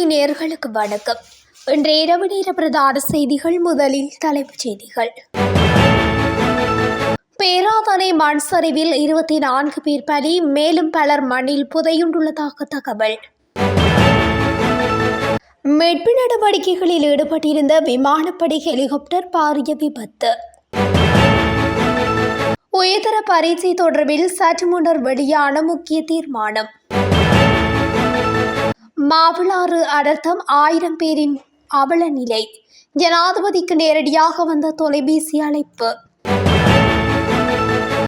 தமிழொலி நேர்களுக்கு வணக்கம். இன்று இரவு நேர பிரதான செய்திகள் முதலில் தலைப்புச் செய்திகள். பேராதனை மண் சரிவில் இருபத்தி நான்கு பேர் பலி மேலும் பலர் மண்ணில் புதையுண்டுள்ளதாக தகவல். மீட்பு நடவடிக்கைகளில் ஈடுபட்டிருந்த விமானப்படை ஹெலிகாப்டர் பாரிய விபத்து. உயர்தர பரீட்சை தொடர்பில் சற்று முன்னர் வெளியான முக்கிய தீர்மானம். மாவிளாறு அடர்த்தம் ஆயிரம் பேரின் அவல நிலை. ஜனாதிபதிக்கு நேரடியாக வந்த தொலைபேசி அழைப்பு.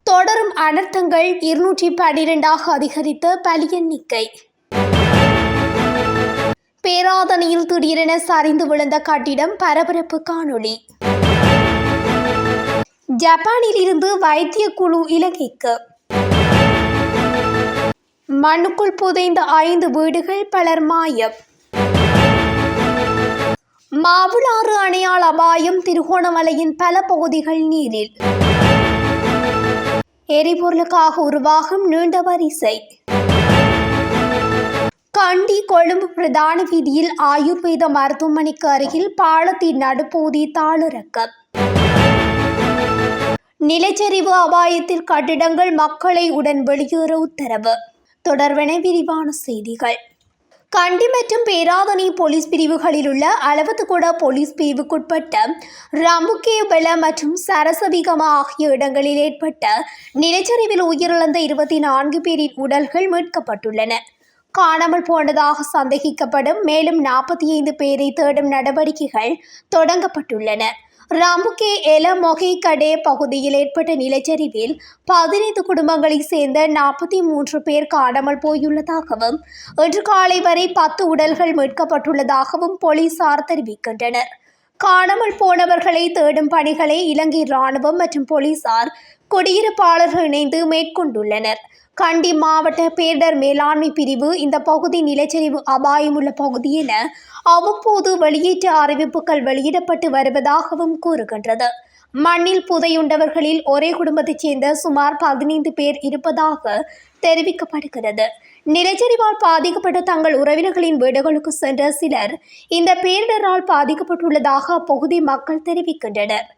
தொடரும் அனர்த்தங்கள் இருநூற்றி பன்னிரெண்டாக அதிகரித்த பலி எண்ணிக்கை. பேராதனையில் திடீரென சரிந்து விழுந்த கட்டிடம் பரபரப்பு காணொளி. ஜப்பானில் இருந்து வைத்திய குழு இலங்கைக்கு மண்ணுக்குள் புதைந்த ஐந்து வீடுகள் பலர் மாயம். மாவுளாறு அணையால் அபாயம் திருகோணமலையின் பல பகுதிகள் நீரில். எரிபொருளுக்காக உருவாகும் நீண்ட வரிசை. கண்டி கொழும்பு பிரதான வீதியில் ஆயுர்வேத மருத்துவமனைக்கு அருகில் பாலத்தின் நடுப்பகுதி தாளிறக்கம். நிலச்சரிவு அபாயத்தில் கட்டிடங்கள் மக்களை உடன் வெளியேற உத்தரவு. தொடர்வென விரிவான செய்திகள். கண்டி மற்றும் பேராதனை போலீஸ் பிரிவுகளில் உள்ள அளவத்துக்குடா போலீஸ் பிரிவுக்குட்பட்ட ரம்புகேவல மற்றும் சரசவிகம ஆகிய இடங்களில் ஏற்பட்ட நிலச்சரிவில் உயிரிழந்த இருபத்தி நான்கு பேரின் உடல்கள் மீட்கப்பட்டுள்ளன. காணாமல் போனதாக சந்தேகிக்கப்படும் மேலும் நாற்பத்தி ஐந்து பேரை தேடும் நடவடிக்கைகள் தொடங்கப்பட்டுள்ளன. ராமுகே எல மொகை கடே பகுதியில் ஏற்பட்ட நிலச்சரிவில் பதினைந்து குடும்பங்களைச் சேர்ந்த நாற்பத்தி மூன்று பேர் காணாமல் போயுள்ளதாகவும் இன்று காலை வரை பத்து உடல்கள் மீட்கப்பட்டுள்ளதாகவும் போலீசார் தெரிவிக்கின்றனர். காணாமல் போனவர்களை தேடும் பணிகளை இலங்கை ராணுவம் மற்றும் போலீசார் குடியிருப்பாளர்கள் இணைந்து மேற்கொண்டுள்ளனர். கண்டி மாவட்ட பேரிடர் மேலாண்மை பிரிவு இந்த பகுதி நிலச்சரிவு அபாயமுள்ள பகுதி என அவ்வப்போது வெளியேற்ற அறிவிப்புகள் வெளியிடப்பட்டு வருவதாகவும் கூறுகின்றது. மண்ணில் புதையுண்டவர்களில் ஒரே குடும்பத்தைச் சேர்ந்த சுமார் பதினைந்து பேர் இருப்பதாக தெரிவிக்கப்படுகிறது. நிலச்சரிவால் பாதிக்கப்பட்ட தங்கள் உறவினர்களின் வீடுகளுக்கு சென்ற சிலர் இந்த பேரிடரால் பாதிக்கப்பட்டுள்ளதாக அப்பகுதி மக்கள் தெரிவிக்கின்றனர்.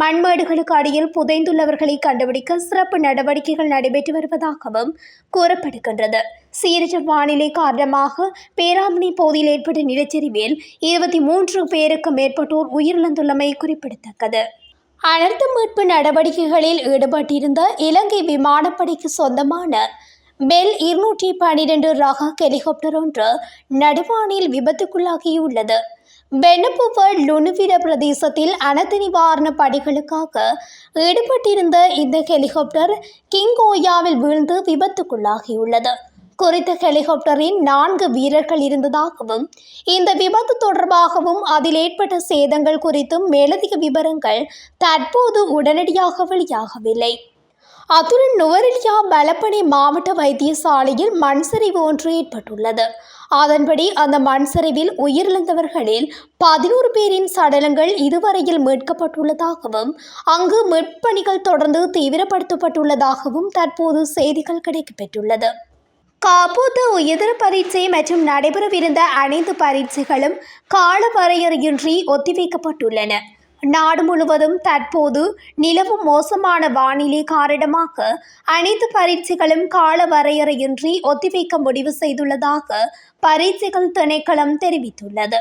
மண்மேடுகளுக்கு அடியில் புதைந்துள்ளவர்களை கண்டுபிடிக்க சிறப்பு நடவடிக்கைகள் நடைபெற்று வருவதாகவும் கூறப்படுகின்றது. சீரற்ற வானிலை காரணமாக பேராமணி பகுதியில் ஏற்பட்ட நிலச்சரிவில் இருபத்தி மூன்று பேருக்கு மேற்பட்டோர் உயிரிழந்துள்ளமை குறிப்பிடத்தக்கது. அனர்த்த மீட்பு நடவடிக்கைகளில் ஈடுபட்டிருந்த இலங்கை விமானப்படைக்கு சொந்தமான பெல் இருநூற்றி பனிரெண்டு ரக ஹெலிகாப்டர் ஒன்று நடுவானில் விபத்துக்குள்ளாகியுள்ளது. பெனப்புவர் லுணுவிட பிரதேசத்தில் அனர்த்த நிவாரண பணிகளுக்காக ஈடுபட்டிருந்த இந்த ஹெலிகாப்டர் கிங்கோயாவில் வீழ்ந்து விபத்துக்குள்ளாகியுள்ளது. குறித்த ஹெலிகாப்டரின் நான்கு வீரர்கள் இருந்ததாகவும் இந்த விபத்து தொடர்பாகவும் அதில் ஏற்பட்ட சேதங்கள் குறித்தும் மேலதிக விவரங்கள் தற்போது உடனடியாக வெளியாகவில்லை. அத்துடன் நுவரெலியா பலப்பனை மாவட்ட வைத்தியசாலையில் மண் சரிவு ஒன்று ஏற்பட்டுள்ளது. அதன்படி அந்த மண் சரிவில் உயிரிழந்தவர்களில் பதினோரு பேரின் சடலங்கள் இதுவரையில் மீட்கப்பட்டுள்ளதாகவும் அங்கு மீட்பணிகள் தொடர்ந்து தீவிரப்படுத்தப்பட்டுள்ளதாகவும் தற்போது செய்திகள் கிடைக்கப்பெற்றுள்ளது. காப்போத்த உயர்தர பரீட்சை மற்றும் நடைபெறவிருந்த அனைத்து பரீட்சைகளும் கால வரையறையின்றி ஒத்திவைக்கப்பட்டுள்ளன. நாடு முழுவதும் தற்போது நிலவும் மோசமான வானிலை காரணமாக அனைத்து பரீட்சைகளும் கால வரையறையின்றி ஒத்திவைக்க முடிவு செய்துள்ளதாக பரீட்சைகள் திணைக்களம் தெரிவித்துள்ளது.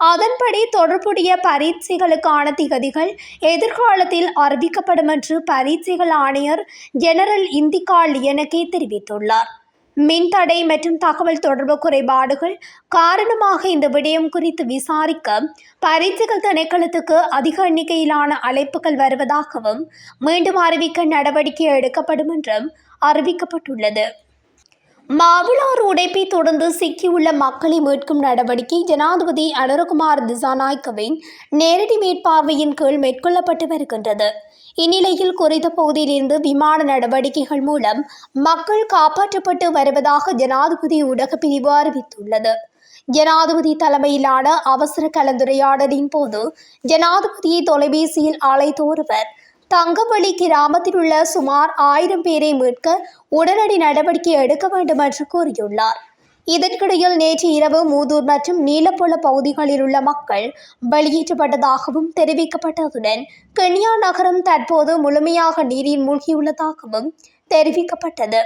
அதன்படி தொடர்புடைய பரீட்சைகளுக்கான திகதிகள் எதிர்காலத்தில் அறிவிக்கப்படும் என்று பரீட்சைகள் ஆணையர் ஜெனரல் இந்திகா லியனகே தெரிவித்துள்ளார். மின்தடை மற்றும் தகவல் தொடர்பு குறைபாடுகள் காரணமாக இந்த விடயம் குறித்து விசாரிக்க பரீட்சைகள் திணைக்களத்துக்கு அதிக எண்ணிக்கையிலான அழைப்புகள் வருவதாகவும் மீண்டும் அறிவிக்க நடவடிக்கை எடுக்கப்படும் என்றும் அறிவிக்கப்பட்டுள்ளது. மாவிளாறு உடைப்பை தொடர்ந்து சிக்கியுள்ள மக்களை மீட்கும் நடவடிக்கை ஜனாதிபதி அனுரகுமார் திசாநாய்க்கவின் நேரடி மேற்பார்வையின் கீழ் மேற்கொள்ளப்பட்டு வருகின்றது. இந்நிலையில் குறித்த பகுதியிலிருந்து விமான நடவடிக்கைகள் மூலம் மக்கள் காப்பாற்றப்பட்டு வருவதாக ஜனாதிபதி ஊடக பிரிவு அறிவித்துள்ளது. ஜனாதிபதி தலைமையிலான அவசர கலந்துரையாடலின் போது ஜனாதிபதியை தொலைபேசியில் அழைத்த ஒருவர் தங்கவழி கிராமத்தில் உள்ள சுமார் ஆயிரம் பேரை மீட்க உடனடி நடவடிக்கை எடுக்க வேண்டும் என்று கூறியுள்ளார். இதற்கிடையில் நேற்று இரவு மூதூர் மற்றும் நீலப்பொல பகுதிகளில் உள்ள மக்கள் வெளியேற்றப்பட்டதாகவும் தெரிவிக்கப்பட்டதுடன் கென்யா நகரம் தற்போது முழுமையாக நீரில் மூழ்கியுள்ளதாகவும் தெரிவிக்கப்பட்டது.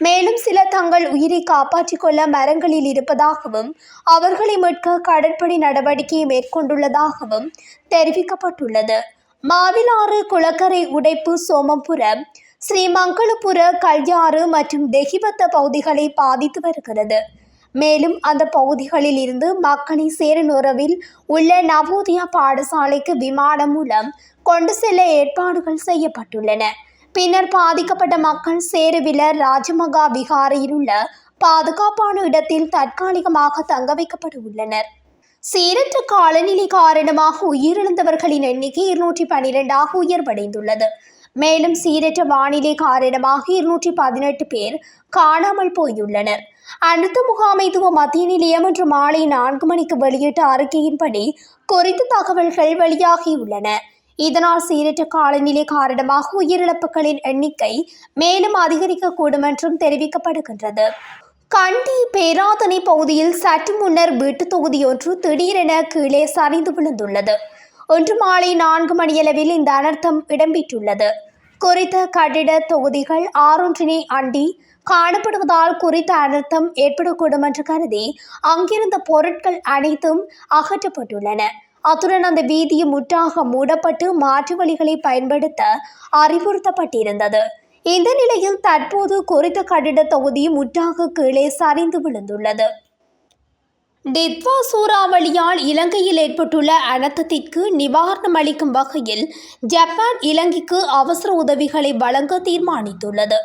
மேலும் சில தங்கள் உயிரை காப்பாற்றிக் கொள்ள மரங்களில் இருப்பதாகவும் அவர்களை மீட்க கடற்படை நடவடிக்கையை மேற்கொண்டுள்ளதாகவும் தெரிவிக்கப்பட்டுள்ளது. மாவிலாறு குளக்கரை உடைப்பு சோமபுரம் ஸ்ரீமங்களபுர கல்யாறு மற்றும் தெஹிபத்த பகுதிகளை பாதித்து வருகிறது. மேலும் அந்த பகுதிகளில் இருந்து மக்களை சேரனுறவில் உள்ள நவோதயா பாடசாலைக்கு விமானம் மூலம் கொண்டு செல்ல ஏற்பாடுகள் செய்யப்பட்டுள்ளன. பின்னர் பாதிக்கப்பட்ட மக்கள் சேருவில ராஜமகா விகாரையில் உள்ள பாதுகாப்பான இடத்தில் தற்காலிகமாக தங்க வைக்கப்பட உள்ளனர். சீரற்ற காலநிலை காரணமாக உயிரிழந்தவர்களின் எண்ணிக்கை இருநூற்றி பனிரெண்டாக உயர்வடைந்துள்ளது. மேலும் சீரற்ற வானிலை காரணமாக இருநூற்றி பதினெட்டு பேர் காணாமல் போயுள்ளனர். அனைத்து முகாமைத்துவ மத்திய நிலையம் இன்று மாலை நான்கு மணிக்கு வெளியிட்ட அறிக்கையின்படி குறித்த தகவல்கள் வெளியாகியுள்ளன. இதனால் சீரற்ற காலநிலை காரணமாக உயிரிழப்புகளின் எண்ணிக்கை மேலும் அதிகரிக்கக்கூடும் என்றும் தெரிவிக்கப்படுகின்றது. கண்டி பேராதனை பகுதியில் சற்று முன்னர் வீட்டுத் தொகுதியொன்று திடீரென கீழே சரிந்து விழுந்துள்ளது. இன்று மாலை நான்கு மணியளவில் இந்த அனர்த்தம் இடம்பெற்றுள்ளது. குறித்த கட்டிட தொகுதிகள் ஆறொன்றினை அண்டி காணப்படுவதால் குறித்த அனர்த்தம் ஏற்படக்கூடும் என்று கருதி அங்கிருந்த பொருட்கள் அனைத்தும் அகற்றப்பட்டுள்ளன. அத்துடன் அந்த வீதியும் முற்றாக மூடப்பட்டு மாற்று வழிகளை பயன்படுத்த அறிவுறுத்தப்பட்டிருந்தது. இந்த நிலையில் தற்போது குறித்த கட்டிட தொகுதி முற்றாக கீழே சரிந்து விழுந்துள்ளது. டித்வா சூறாவளியால் இலங்கையில் ஏற்பட்டுள்ள அனர்த்தத்திற்கு நிவாரணம் அளிக்கும் வகையில் ஜப்பான் இலங்கைக்கு அவசர உதவிகளை வழங்க தீர்மானித்துள்ளது.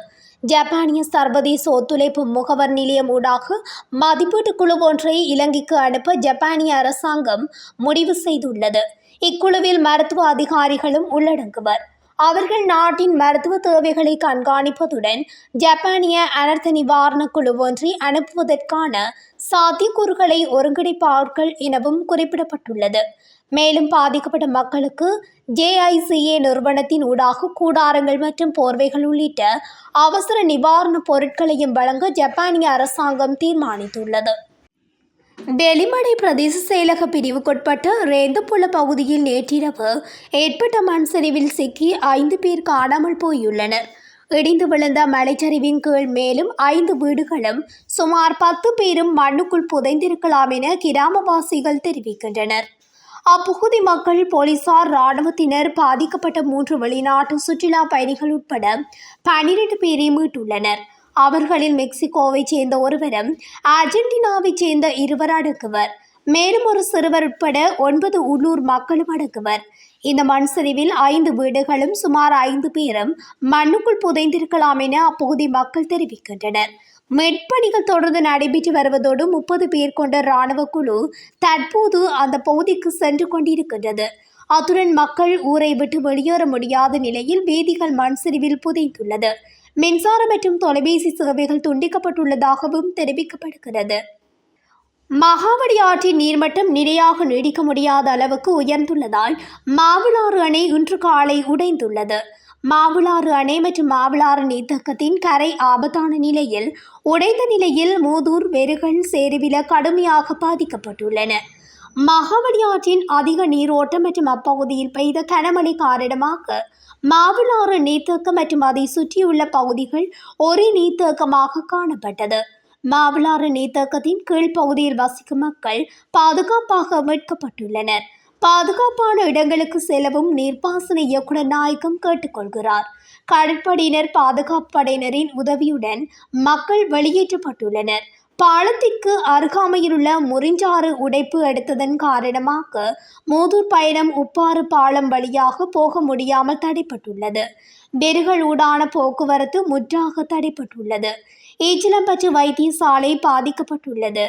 ஜப்பானிய சர்வதேச ஒத்துழைப்பு முகவர் நிலையம் ஊடாக மதிப்பீட்டு குழு ஒன்றை இலங்கைக்கு அனுப்ப ஜப்பானிய அரசாங்கம் முடிவு செய்துள்ளது. இக்குழுவில் மருத்துவ அதிகாரிகளும் உள்ளடங்குவர். அவர்கள் நாட்டின் மருத்துவ தேவைகளை கண்காணிப்பதுடன் ஜப்பானிய அனர்த்த நிவாரண குழு ஒன்றை அனுப்புவதற்கான சாத்தியக்கூறுகளை ஒருங்கிணைப்பார்கள் எனவும் குறிப்பிடப்பட்டுள்ளது. மேலும் பாதிக்கப்பட்ட மக்களுக்கு ஜேஐசிஏ நிறுவனத்தின் ஊடாக கூடாரங்கள் மற்றும் போர்வைகள் உள்ளிட்ட அவசர நிவாரணப் பொருட்களையும் வழங்க ஜப்பானிய அரசாங்கம் தீர்மானித்துள்ளது. டெலிமடை பிரதேச செயலக பிரிவுக்குட்பட்ட ரேந்தப்புல பகுதியில் நேற்றிரவு ஏற்பட்ட மண் சரிவில் சிக்கி ஐந்து பேர் காணாமல் போயுள்ளனர். இடிந்து விழுந்த மலைச்சரிவின் கீழ் மேலும் ஐந்து வீடுகளும் சுமார் பத்து பேரும் மண்ணுக்குள் புதைந்திருக்கலாம் என கிராமவாசிகள் தெரிவிக்கின்றனர். அப்பகுதி மக்கள் போலீசார் இராணுவத்தினர் பாதிக்கப்பட்ட மூன்று வெளிநாட்டு சுற்றுலா பயணிகள் உட்பட பனிரெண்டு பேரை மீட்டுள்ளனர். அவர்களில் மெக்சிகோவைச் சேர்ந்த ஒருவரும் அர்ஜென்டினாவைச் சேர்ந்த இருவர் அடக்குவர். மேலும் ஒரு சிறுவர் உட்பட ஒன்பது உள்ளூர் மக்களும் அடக்குவர். இந்த மண் சரிவில் ஐந்து வீடுகளும் சுமார் ஐந்து பேரும் மண்ணுக்குள் புதைந்திருக்கலாம் என அப்பகுதி மக்கள் தெரிவிக்கின்றனர். மெட்பணிகள் தொடர்ந்து நடைபெற்று வருவதோடு முப்பது பேர் கொண்ட இராணுவ குழு தற்போது அந்த பகுதிக்கு சென்று கொண்டிருக்கின்றது. அத்துடன் மக்கள் ஊரை விட்டு வெளியேற முடியாத நிலையில் வீதிகள் மண் சரிவில் புதைந்துள்ளது. மின்சாரம் மற்றும் தொலைபேசி சேவைகள் துண்டிக்கப்பட்டுள்ளதாகவும் தெரிவிக்கப்படுகிறது. மகாவடி ஆற்றின் நீர்மட்டம் நிலையாக நீடிக்க முடியாத அளவுக்கு உயர்ந்துள்ளதால் மாவிலாறு அணை இன்று காலை உடைந்துள்ளது. மாவிலாறு அணை மற்றும் மாவிலாறு நீர்த்தக்கத்தின் கரை ஆபத்தான நிலையில் உடைந்த நிலையில் மூதூர் வெறுகள் சேருவில கடுமையாக பாதிக்கப்பட்டுள்ளன. மகாவடி ஆற்றின் அதிக நீரோட்டம் மற்றும் அப்பகுதியில் பெய்த கனமழை காரணமாக மாவிளாறு நீர்த்தேக்கம் மற்றும் அதை சுற்றியுள்ள பகுதிகள் ஒரே நீர்த்தேக்கமாக காணப்பட்டது. மாவிளாறு நீர்த்தேக்கத்தின் கீழ் பகுதியில் வசிக்கும் மக்கள் பாதுகாப்பாக மீட்கப்பட்டுள்ளனர். பாதுகாப்பான இடங்களுக்கு செல்லவும் நீர்ப்பாசன இயக்குநர் நாயகம் கேட்டுக்கொள்கிறார் கடற்படையினர் பாதுகாப்பு படையினரின் உதவியுடன் மக்கள் வெளியேற்றப்பட்டுள்ளனர். பாலத்திற்கு அருகாமையிலுள்ள முறிஞ்சாறு உடைப்பு எடுத்ததன் காரணமாக மூதூர் பயணம் உப்பாறு பாலம் வழியாக போக முடியாமல் தடைப்பட்டுள்ளது. பெருகள் ஊடான போக்குவரத்து முற்றாக தடைப்பட்டுள்ளது. ஈச்சிலம்பற்று வைத்தியசாலை பாதிக்கப்பட்டுள்ளது.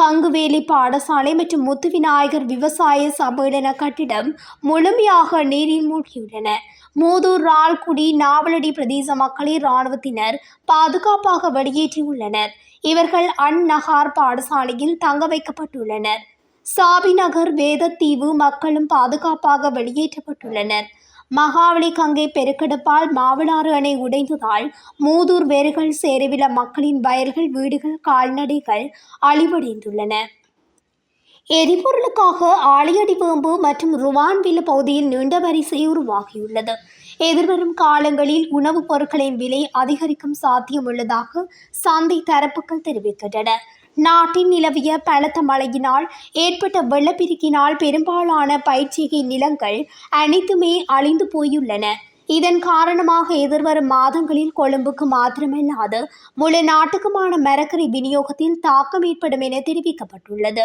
கங்குவேலி பாடசாலை மற்றும் முத்துவிநாயகர் விவசாய சம்மேளன கட்டிடம் முழுமையாக நீரில் மூழ்கியுள்ளன. மூதூர் ரால்குடி நாவலடி பிரதேச மக்களை இராணுவத்தினர் பாதுகாப்பாக வெளியேற்றியுள்ளனர். இவர்கள் அந்நகார் பாடசாலையில் தங்க வைக்கப்பட்டுள்ளனர். சாபிநகர் வேதத்தீவு மக்களும் பாதுகாப்பாக வெளியேற்றப்பட்டுள்ளனர். மகாவளி கங்கை பெருக்கெடுப்பால் மாவனாறு அணை உடைந்ததால் மூதூர் வேர்கள் சேருவில மக்களின் வயல்கள் வீடுகள் கால்நடைகள் அழிவடைந்துள்ளன. எரிபொருளுக்காக ஆலையடி வேம்பு மற்றும் ருவான்வில்ல பகுதியில் நீண்ட வரிசை உருவாகியுள்ளது. எதிர்வரும் காலங்களில் உணவுப் பொருட்களின் விலை அதிகரிக்கும் சாத்தியம் உள்ளதாக சந்தை தரப்புகள் தெரிவிக்கின்றன. நாட்டின் நிலவிய பலத்த மழையினால் ஏற்பட்ட வெள்ளப்பெருக்கினால் பெரும்பாலான பயிற்சிகை நிலங்கள் அனைத்துமே அழிந்து போயுள்ளன. இதன் காரணமாக எதிர்வரும் மாதங்களில் கொழும்புக்கு மாத்திரமல்லாது முழு நாட்டுக்குமான மரக்கறி விநியோகத்தில் தாக்கம் ஏற்படும் என தெரிவிக்கப்பட்டுள்ளது.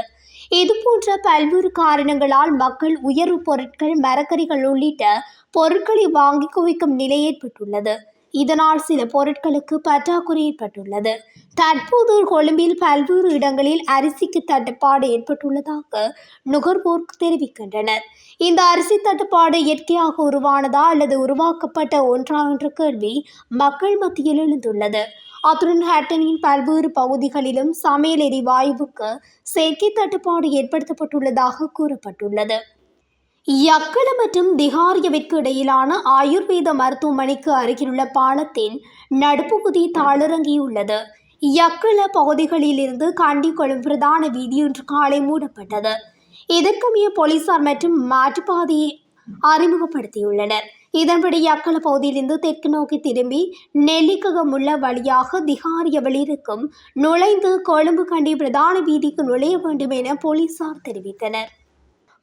இதுபோன்ற பல்வேறு காரணங்களால் மக்கள் உயர்வு பொருட்கள் மரக்கறிகள் உள்ளிட்ட பொருட்களை வாங்கி குவிக்கும் நிலை ஏற்பட்டுள்ளது. இதனால் சில பொருட்களுக்கு பற்றாக்குறை ஏற்பட்டுள்ளது. தற்போது கொழும்பில் பல்வேறு இடங்களில் அரிசிக்கு தட்டுப்பாடு ஏற்பட்டுள்ளதாக நுகர்வோர் தெரிவிக்கின்றனர். இந்த அரிசி தட்டுப்பாடு இயற்கையாக உருவானதா அல்லது உருவாக்கப்பட்ட ஒன்றா என்ற கேள்வி மக்கள் மத்தியில் எழுந்துள்ளது. அத்துடன் ஹேட்டனின் பல்வேறு பகுதிகளிலும் சமையல் எரிவாயுவுக்கு செயற்கை தட்டுப்பாடு ஏற்படுத்தப்பட்டுள்ளதாக கூறப்பட்டுள்ளது. யக்கள மற்றும் திகாரியவிற்கு இடையிலான ஆயுர்வேத மருத்துவமனைக்கு அருகிலுள்ள பாலத்தின் நடுப்புகுதி தாளிறங்கியுள்ளது. யக்கள பகுதிகளிலிருந்து கண்டிக்கொள்ளும் பிரதான வீதி இன்று காலை மூடப்பட்டது. இதற்கமைய போலீசார் மற்றும் மாற்றுப்பாதையை அறிமுகப்படுத்தியுள்ளனர். இதன்படி யக்கள பகுதியிலிருந்து தெற்கு நோக்கி திரும்பி நெல்லிக்ககம் உள்ள வழியாக திகாரியவளிருக்கும் நுழைந்து கொழும்பு கண்டி பிரதான வீதிக்கு நுழைய வேண்டும் என போலீசார் தெரிவித்தனர்.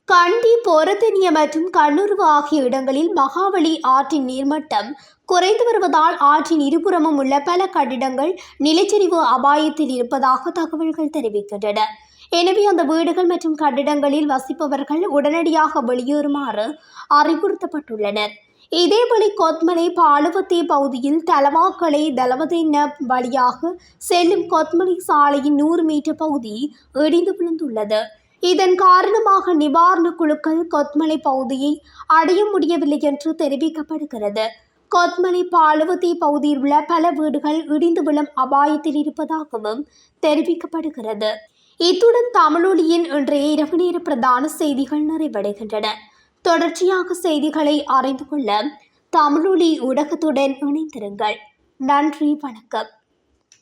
கண்டி போரத்தனிய மற்றும் கண்ணுருவு ஆகிய இடங்களில் மகாவலி ஆற்றின் நீர்மட்டம் குறைந்து வருவதால் ஆற்றின் இருபுறமும் உள்ள பல கட்டிடங்கள் நிலச்சரிவு அபாயத்தில் இருப்பதாக தகவல்கள் தெரிவிக்கின்றன. எனவே அந்த வீடுகள் மற்றும் கட்டிடங்களில் வசிப்பவர்கள் உடனடியாக வெளியேறுமாறு அறிவுறுத்தப்பட்டுள்ளனர். இதேபோல கொத்மலை பாலுவத்தே பகுதியில் தலவாக்கலை தலவதின வழியாக செல்லும் கொத்மலை சாலையின் நூறு மீட்டர் பகுதி இடிந்து விழுந்துள்ளது. இதன் காரணமாக நிவாரண குழுக்கள் கொத்மலை பகுதியை அடைய முடியவில்லை என்று தெரிவிக்கப்படுகிறது. கொத்மலை பாலுவத்தி பகுதியில் உள்ள பல வீடுகள் இடிந்து விழும் அபாயத்தில் இருப்பதாகவும் தெரிவிக்கப்படுகிறது. இத்துடன் தமிழொலியின் இன்றைய இரவு நேர பிரதான செய்திகள் நிறைவடைகின்றன. தொடர்ச்சியாக செய்திகளை அறிந்து கொள்ள தமிழொலி ஊடகத்துடன் இணைந்திருங்கள். நன்றி வணக்கம்.